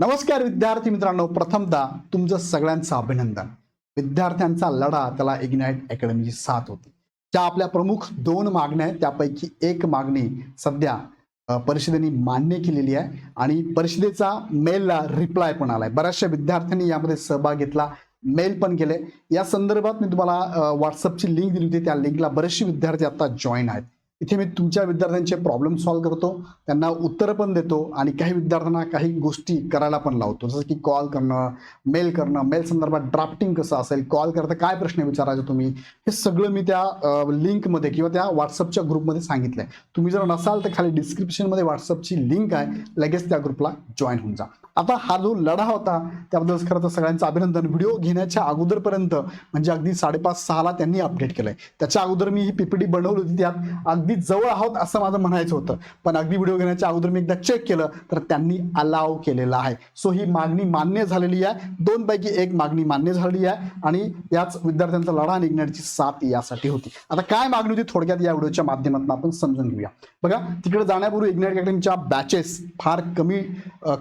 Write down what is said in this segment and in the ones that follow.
नमस्कार विद्यार्थी मित्रांनो प्रथमतः तुमचं सगळ्यांचं अभिनंदन. विद्यार्थ्यांचा लढा त्याला इग्नाइट अकॅडमीची साथ होती. ज्या आपल्या प्रमुख दोन मागण्या आहेत त्यापैकी एक मागणी सध्या परिषदेने मान्य केलेली आहे आणि परिषदेचा मेलला रिप्लाय पण आलाय. बऱ्याचशा विद्यार्थ्यांनी यामध्ये सहभाग घेतला मेल पण केले. या संदर्भात मी तुम्हाला व्हॉट्सअपची लिंक दिली होती. त्या लिंकला बरेचसे विद्यार्थी आता जॉईन आहेत. इथे मी तुमच्या विद्यार्थ्यांचे प्रॉब्लेम सॉल्व्ह करतो त्यांना उत्तरं पण देतो आणि काही विद्यार्थ्यांना काही गोष्टी करायला पण लावतो. जसं की कॉल करणं मेल करणं मेल संदर्भात ड्राफ्टिंग कसं असेल कॉल करता काय प्रश्न विचारायचे तुम्ही हे सगळं मी त्या लिंकमध्ये किंवा त्या व्हॉट्सअपच्या ग्रुपमध्ये सांगितलं आहे तुम्ही जर नसाल तर खाली डिस्क्रिप्शनमध्ये व्हॉट्सअपची लिंक आहे लगेच त्या ग्रुपला जॉईन होऊन जा. आता हा जो लढा होता त्याबद्दल खरं तर सगळ्यांचं अभिनंदन. व्हिडिओ घेण्याच्या अगोदरपर्यंत म्हणजे अगदी साडेपाच सहाला त्यांनी अपडेट केलंय. त्याच्या अगोदर मी ही पीपीडी बनवली होती त्यात अगदी जवळ आहोत असं माझं म्हणायचं होतं. पण अगदी व्हिडिओ घेण्याच्या अगोदर मी एकदा चेक केलं तर त्यांनी अलाव केलेला आहे. सो ही मागणी मान्य झालेली आहे. दोन पैकी एक मागणी मान्य झालेली आहे आणि याच विद्यार्थ्यांचा लढा निघण्याची साथ यासाठी होती. आता काय मागणी होती थोडक्यात या व्हिडिओच्या माध्यमातून आपण समजून घेऊया. बघा तिकडे जाण्यापूर्वी इग्नेट अकॅडमीच्या बॅचेस फार कमी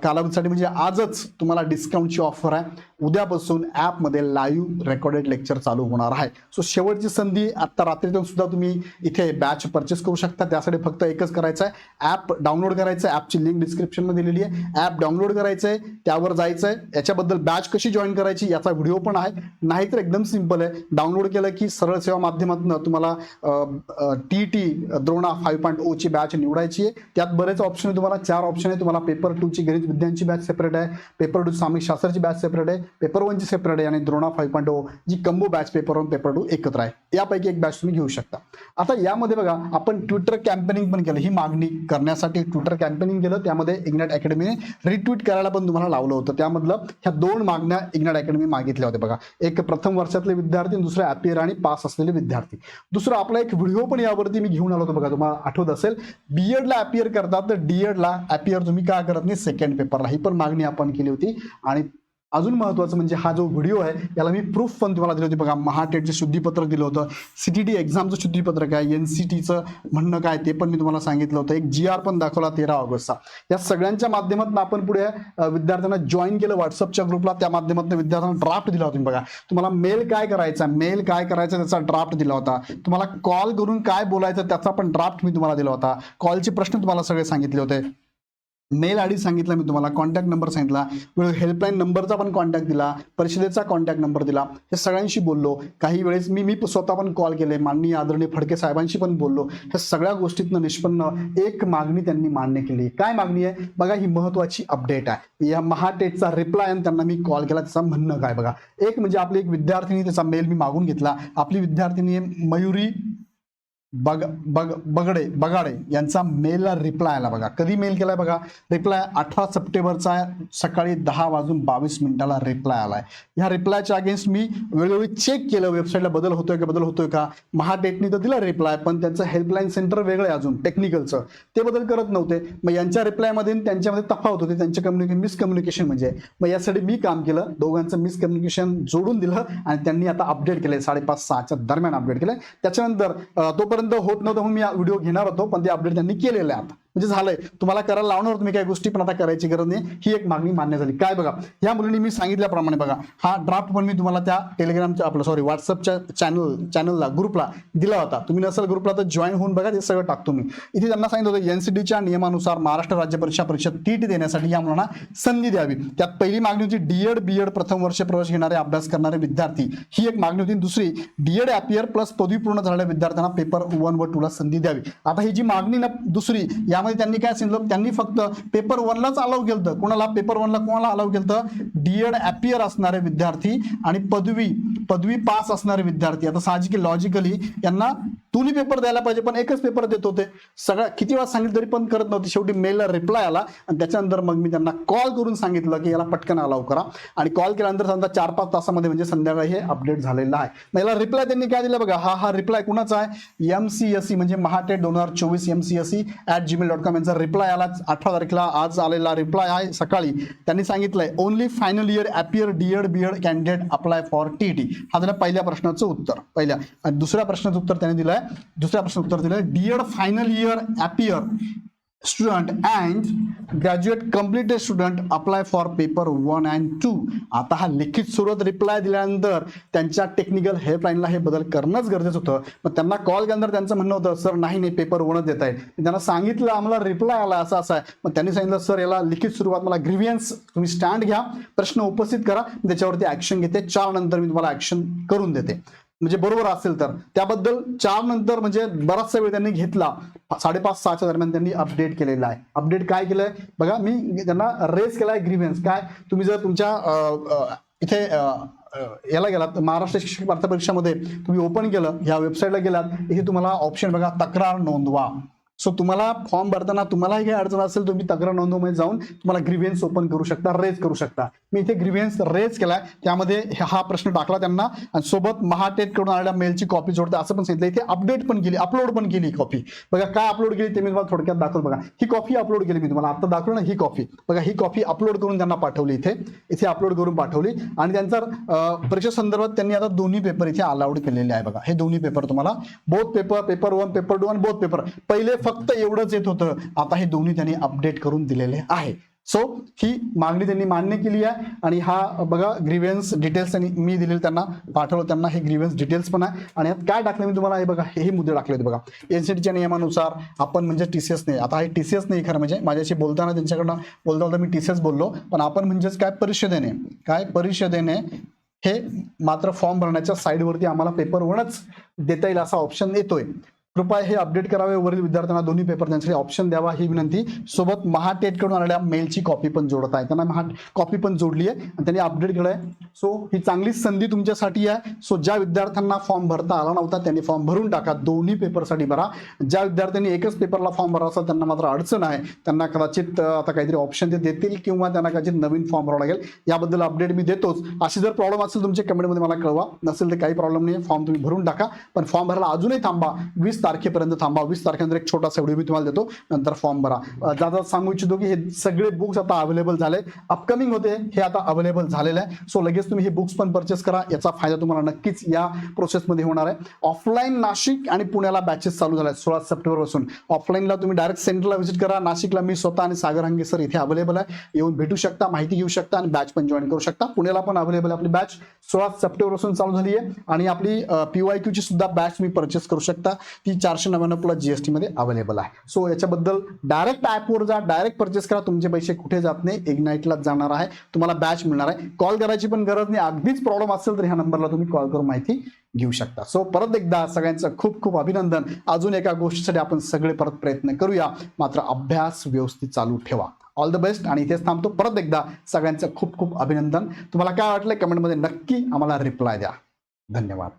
कालावधीसाठी म्हणजे आजच तुम्हाला डिस्काउंटची ऑफर आहे. उद्यापासून ॲपमध्ये लाईव्ह रेकॉर्डेड लेक्चर चालू होणार आहे. सो शेवटची संधी आत्ता रात्रीतून सुद्धा तुम्ही इथे बॅच परचेस करू शकता. त्यासाठी फक्त एकच करायचं आहे. ॲप डाउनलोड करायचं आहे. ॲपची लिंक डिस्क्रिप्शनमध्ये दिलेली आहे. ॲप डाउनलोड करायचं आहे त्यावर जायचं आहे याच्याबद्दल बॅच कशी जॉईन करायची याचा व्हिडिओ पण आहे. नाहीतर एकदम सिंपल आहे. डाउनलोड केलं की सरळ सेवा माध्यमातून तुम्हाला T T Drona five point ओची batch निवडायची आहे. त्यात बरेच ऑप्शन आहे तुम्हाला. चार ऑप्शन आहे तुम्हाला पेपर टूची गणित विज्ञानची बॅच सेपरेट आहे पेपर टू सामी शास्त्राची बॅच सेपरेट आहे पेपर वनची सेपरेट आहे आणि Drona five point O G combo batch paper one paper two एकत्र आहे. यापैकी एक बॅच तुम्ही घेऊ शकता. आता यामध्ये बघा आपण ट्विटर कॅम्पेनिंग पण केलं. ही मागणी करण्यासाठी ट्विटर कॅम्पेनिंग केलं. त्यामध्ये इग्नॅट अकॅडमीने रिट्विट करायला पण तुम्हाला लावलं होतं. त्यामधलं ह्या दोन मागण्या इग्नॅट अकॅडमी मागितल्या होत्या बघा. एक प्रथम वर्षातले विद्यार्थी दुसरं अपियर आणि पास असलेले विद्यार्थी. दुसरं आपला एक व्हिडिओ पण यावरती मी घेऊन आलो होतो बघा. तुम्हाला आठवत असेल बीएडला अपियर करतात तर डीएडला अपियर तुम्ही का करत नाही? सेकंड पेपरला ही पण मागणी आपण केली होती. आणि अजून महत्वाचं म्हणजे हा जो व्हिडिओ आहे याला मी प्रूफ पण तुम्हाला दिली होती. बघा महाटेटचं शुद्धीपत्रक दिलं होतं. सी टी टी एक्झामचं शुद्धीपत्रक आहे. एन सी टीचं म्हणणं काय ते पण मी तुम्हाला सांगितलं होतं. एक जी आर पण दाखवला तेरा ऑगस्टचा. या सगळ्यांच्या माध्यमातून आपण पुढे विद्यार्थ्यांना जॉईन केलं व्हॉट्सअपच्या ग्रुपला त्या माध्यमातून विद्यार्थ्यांना ड्राफ्ट दिला होता बघा. तुम्हाला मेल काय करायचा मेल काय करायचा त्याचा ड्राफ्ट दिला होता. तुम्हाला कॉल करून काय बोलायचं त्याचा पण ड्राफ्ट मी तुम्हाला दिला होता. कॉलचे प्रश्न तुम्हाला सगळे सांगितले होते. मेल आय डी सांगितला मी तुम्हाला कॉन्टॅक्ट नंबर सांगितला हेल्पलाईन नंबरचा पण कॉन्टॅक्ट दिला परिषदेचा कॉन्टॅक्ट नंबर दिला हे सगळ्यांशी बोललो. काही वेळेस मी मी स्वतः पण कॉल केले माननीय आदरणीय फडके साहेबांशी पण बोललो. ह्या सगळ्या गोष्टीतनं निष्पन्न एक मागणी त्यांनी मान्य केली. काय मागणी आहे? बघा ही महत्वाची अपडेट आहे. या महाटेटचा रिप्लाय त्यांना मी कॉल केला त्याचं म्हणणं काय बघा. एक म्हणजे आपली एक विद्यार्थिनी त्याचा मेल मी मागून घेतला. आपली विद्यार्थिनी मयुरी बग बग बगडे बगाडे यांचा मेलला रिप्लाय आला बघा. कधी मेल केलाय बघा? रिप्लाय अठरा सप्टेंबरचा सकाळी दहा वाजून बावीस मिनिटाला रिप्लाय आलाय. ह्या रिप्लायच्या अगेन्स्ट मी वेळोवेळी चेक केलं वेबसाईटला बदल होतोय का बदल होतोय का? महाटेकनी तर दिला रिप्लाय पण त्यांचं हेल्पलाईन सेंटर वेगळं आहे अजून टेक्निकलचं ते बदल करत नव्हते. मग यांच्या रिप्लायमध्ये त्यांच्यामध्ये तफावत होते. त्यांचे कम्युनिकेशन मिसकम्युनिकेशन म्हणजे. मग यासाठी मी काम केलं. दोघांचं मिसकम्युनिकेशन जोडून दिलं आणि त्यांनी आता अपडेट केलंय. साडेपाच सहाच्या दरम्यान अपडेट केलंय. त्याच्यानंतर तोपर्यंत तोपर्यंत होत नव्हतं म्हणून मी व्हिडिओ घेणार होतो पण ते अपडेट त्यांनी केलेलं आहे आता. म्हणजे झालंय. तुम्हाला करायला लावणार तुम्ही काही गोष्टी पण आता करायची गरज नाही. ही एक मागणी मान्य झाली. काय बघा या मुलींनी मी सांगितल्याप्रमाणे बघा हा ड्राफ्ट पण मी तुम्हाला त्या टेलिग्रामच्या आपलं सॉरी व्हॉट्सअपच्या चॅनल चॅनलला ग्रुपला दिला होता. तुम्ही नसेल ग्रुपला तर जॉईन होऊन बघा ते सगळं टाकतो मी. इथे त्यांना सांगितलं होतं एनसीडीच्या नियमानुसार महाराष्ट्र राज्य परीक्षा परीक्षा टीट देण्यासाठी या मुलांना संधी द्यावी. त्यात पहिली मागणी होती डीएड बीएड प्रथम वर्ष प्रवेश घेणारे अभ्यास करणारे विद्यार्थी. ही एक मागणी होती. दुसरी डीएड अपियर प्लस पदवी पूर्ण झालेल्या विद्यार्थ्यांना पेपर वन व टूला संधी द्यावी. आता ही जी मागणी ना दुसरी यामध्ये त्यांनी काय सांगितलं? त्यांनी फक्त पेपर वनलाच अलाव केलं कोणाला? पेपर वनला कोणाला अलाव केलं डीएड अपियर असणारे विद्यार्थी आणि पदवी पदवी पास असणारे विद्यार्थी. आता साहजिक लॉजिकली यांना दोन्ही पेपर द्यायला पाहिजे पण एकच पेपर देत होते. सगळ्या किती वेळा सांगितलं तरी पण करत नव्हते. शेवटी मेलला रिप्लाय आला. आणि त्याच्यानंतर मग मी त्यांना कॉल करून सांगितलं की याला पटकन अलाव करा. आणि कॉल केल्यानंतर समजा चार पाच तासामध्ये म्हणजे संध्याकाळी हे अपडेट झालेलं आहे. मग याला रिप्लाय त्यांनी काय दिलं बघा? हा हा रिप्लाय कुणाचा आहे? एम सी एस सी म्हणजे महाटेट दोन हजार चोवीस M C S C at Gmail dot com यांचा रिप्लाय आला. अठरा तारखेला आज आलेला रिप्लाय आहे सकाळी. त्यांनी सांगितलंय only final year appear DEd BEd candidate apply for T T हा झालं पहिल्या प्रश्नाचं उत्तर. पहिल्या. आणि दुसऱ्या प्रश्नाचं उत्तर त्यांनी दिलंय दुसऱ्या प्रश्न उत्तर दिलंय. Dear final year appear student and graduate completed student apply for paper one and two आता हा लिखित स्वरूपात रिप्लाय दिल्यानंतर त्यांच्या टेक्निकल हेल्पलाईनला हे बदल करणंच गरजेचं होतं. मग त्यांना कॉल केल्यानंतर त्यांचं म्हणणं होतं सर नाही नाही पेपर वनच देत आहे. त्यांना सांगितलं आम्हाला रिप्लाय आला असं असं आहे. मग त्यांनी सांगितलं सर याला लिखित स्वरूपात मला ग्रिव्हियन्स तुम्ही स्टँड घ्या प्रश्न उपस्थित करा त्याच्यावरती ऍक्शन घेते. चार नंतर मी तुम्हाला ऍक्शन करून देते. म्हणजे बरोबर असेल तर. त्याबद्दल चार नंतर म्हणजे बराचसा वेळ त्यांनी घेतला. साडेपाच सहाच्या दरम्यान त्यांनी अपडेट केलेला आहे. अपडेट काय केलंय? बघा मी त्यांना रेस केलाय ग्रीव्हन्स काय? तुम्ही जर तुमच्या इथे याला गेलात महाराष्ट्र शिक्षक वार्ता परीक्षामध्ये तुम्ही ओपन केलं ह्या वेबसाईटला गेलात इथे तुम्हाला ऑप्शन बघा तक्रार नोंदवा. सो तुम्हाला फॉर्म भरताना तुम्हालाही काही अडचण असेल तुम्ही तक्रार नोंदवमध्ये जाऊन तुम्हाला ग्रिव्हियन्स ओपन करू शकता रेज करू शकता. मी इथे ग्रिव्हियन्स रेज केलाय त्यामध्ये हा प्रश्न टाकला त्यांना. आणि सोबत महाटेटकडून आलेल्या मेलची कॉपी जोडते असं पण सांगितलं इथे अपडेट पण केली अपलोड पण केली कॉपी बघा काय अपलोड केली ते मी तुम्हाला थोडक्यात दाखवलं बघा ही कॉपी अपलोड केली मी तुम्हाला. आता दाखवलं ना ही कॉपी बघा ही कॉपी अपलोड करून त्यांना पाठवली इथे. इथे अपलोड करून पाठवली. आणि त्यांचा परीक्षा संदर्भात त्यांनी आता दोन्ही पेपर इथे अलाउड केलेले आहे. बघा हे दोन्ही पेपर तुम्हाला both paper paper one paper two आणि बोथ पेपर पहिले फक्त एवढंच येत होतं. आता हे दोन्ही त्यांनी अपडेट करून दिलेले आहे. सो ही मागणी त्यांनी मान्य केली आहे. आणि हा बघा ग्रीव्हन्स डिटेल्स त्यांनी मी दिलेले त्यांना पाठवलं. त्यांना हे ग्रीव्हन्स डिटेल्स पण आहे. आणि यात काय टाकलं मी तुम्हाला? हे बघा हे मुद्दे टाकले होते बघा. एनसीटीच्या नियमानुसार आपण म्हणजे टी सीएस नाही. आता हे टी सी एस नाही खरं म्हणजे. माझ्याशी बोलताना त्यांच्याकडनं बोलता बोलता मी टीसीएस बोललो. पण आपण म्हणजेच काय? परिषदेने. काय? परिषदेने हे मात्र फॉर्म भरण्याच्या साईडवरती आम्हाला पेपरवरच देता येईल असा ऑप्शन येतोय. कृपया हे अपडेट करावे. वरील विद्यार्थ्यांना दोन्ही पेपर त्यांसाठी ऑप्शन द्यावा ही विनंती. सोबत महाटेटकडून आलेल्या मेलची कॉपी पण जोडत आहे. त्यांना महा कॉपी पण जोडली आहे. आणि त्यांनी अपडेट केलंय. सो ही चांगली संधी तुमच्यासाठी आहे. सो ज्या विद्यार्थ्यांना फॉर्म भरता आला नव्हता त्यांनी फॉर्म भरून टाका. दोन्ही पेपरसाठी भरा. ज्या विद्यार्थ्यांनी एकच पेपरला फॉर्म भरा असेल त्यांना मात्र अडचण आहे. त्यांना कदाचित आता काहीतरी ऑप्शन ते देतील किंवा त्यांना कदाचित नवीन फॉर्म भरावा लागेल. याबद्दल अपडेट मी देतोच. अशी जर प्रॉब्लेम असेल तुमच्या कमेंटमध्ये मला कळवा. नसेल तर काही प्रॉब्लेम नाही फॉर्म तुम्ही भरून टाका. पण फॉर्म भरायला अजूनही थांबा. वीस तारखेपर्यंत थांबा. वीस तारखेनंतर एक छोटासा व्हिडिओ मी तुम्हाला देतो. नंतर फॉर्म भरा. दादा सांगू इच्छितो की हे सगळे बुक्स आता अवेलेबल झाले अपकमिंग होते. हे आता अवेलेबल झालेलं आहे. सो लगेच तुम्ही हे बुक्स पण परचेस करा. याचा फायदा तुम्हाला नक्कीच या प्रोसेसमध्ये होणार आहे. ऑफलाईन नाशिक आणि पुण्याला बॅचेस चालू झाल्या आहेत सोळा सप्टेंबरपासून ऑफलाईनला तुम्ही डायरेक्ट सेंटरला व्हिजिट करा. नाशिकला मी स्वतः आणि सागर हंगे सर इथे अवेलेबल आहे. येऊन भेटू शकता माहिती घेऊ शकता आणि बॅच पण जॉईन करू शकता. पुण्याला पण अवेलेबल आपली बॅच सोळा सप्टेंबरपासून चालू झाली आहे. आणि आपली पीवाय ची सुद्धा बॅच तुम्ही परचेस करू शकता. ती चारशे नव्याण्णव प्लस जीएसटी मध्ये अवेलेबल आहे. सो याच्याबद्दल डायरेक्ट ॲपवर जा डायरेक्ट परचेस करा. तुमचे पैसे कुठे जात नाही. इग्नाईटलाच जाणार आहे. तुम्हाला बॅच मिळणार आहे. कॉल करायची पण गरज नाही. अगदीच प्रॉब्लेम असेल तर ह्या नंबरला तुम्ही कॉल करून माहिती घेऊ शकता. सो परत एकदा सगळ्यांचं खूप खूप अभिनंदन. अजून एका गोष्टीसाठी आपण सगळे परत प्रयत्न करूया. मात्र अभ्यास व्यवस्थित चालू ठेवा. ऑल द बेस्ट आणि इथेच थांबतो. परत एकदा सगळ्यांचं खूप खूप अभिनंदन. तुम्हाला काय वाटलं कमेंटमध्ये नक्की आम्हाला रिप्लाय द्या. धन्यवाद.